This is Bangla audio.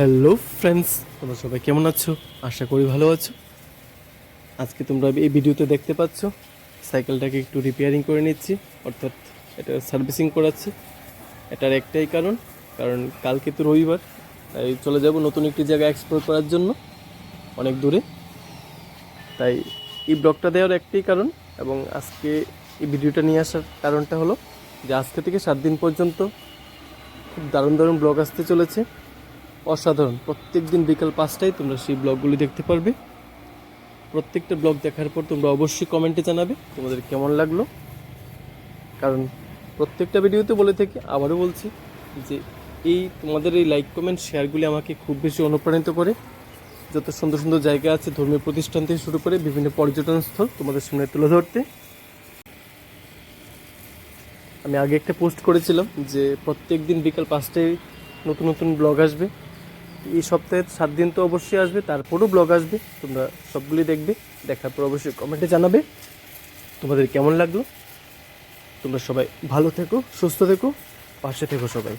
হ্যালো ফ্রেন্ডস তোমরা সবাই কেমন আছো? আশা করি ভালো আছো। আজকে তোমরা এই ভিডিওতে দেখতে পাচ্ছ, সাইকেলটাকে একটু রিপেয়ারিং করে নিচ্ছি। অর্থাৎ এটা সার্ভিসিং করাচ্ছি। এটার একটাই কারণ কারণ কালকে তো রবিবার, তাই চলে যাব নতুন একটি জায়গা এক্সপ্লোর করার জন্য, অনেক দূরে। তাই এই ব্লগটা দেওয়ার একটাই কারণ, এবং আজকে এই ভিডিওটা নিয়ে আসার কারণটা হলো যে আজকে থেকে সাত দিন পর্যন্ত খুব দারুণ দারুণ ব্লগ আসতে চলেছে। অসাধারণ। প্রত্যেক দিন বিকাল পাঁচটায় তোমরা সেই ব্লগগুলি দেখতে পারবে। প্রত্যেকটা ব্লগ দেখার পর তোমরা অবশ্যই কমেন্টে জানাবে তোমাদের কেমন লাগল। কারণ প্রত্যেকটা ভিডিওতে বলে থাকি, আবারও বলছি যে এই তোমাদের এই লাইক কমেন্ট শেয়ারগুলি আমাকে খুব বেশি অনুপ্রাণিত করে। যত সুন্দর সুন্দর জায়গা আছে, ধর্মীয় প্রতিষ্ঠান থেকে শুরু করে বিভিন্ন পর্যটন স্থল তোমাদের সামনে তুলে ধরতে। আমি আগে একটা পোস্ট করেছিলাম যে প্রত্যেক দিন বিকাল পাঁচটায় নতুন নতুন ব্লগ আসবে। এই সপ্তাহের সাত দিন তো অবশ্যই আসবে তারপরও ব্লগ আসবে, তোমরা সবগুলি দেখবে, দেখার পর অবশ্যই কমেন্টে জানাবে। তোমাদের কেমন লাগল? তোমরা সবাই ভালো থেকো, সুস্থ থেকো, পাশে থেকো সবাই।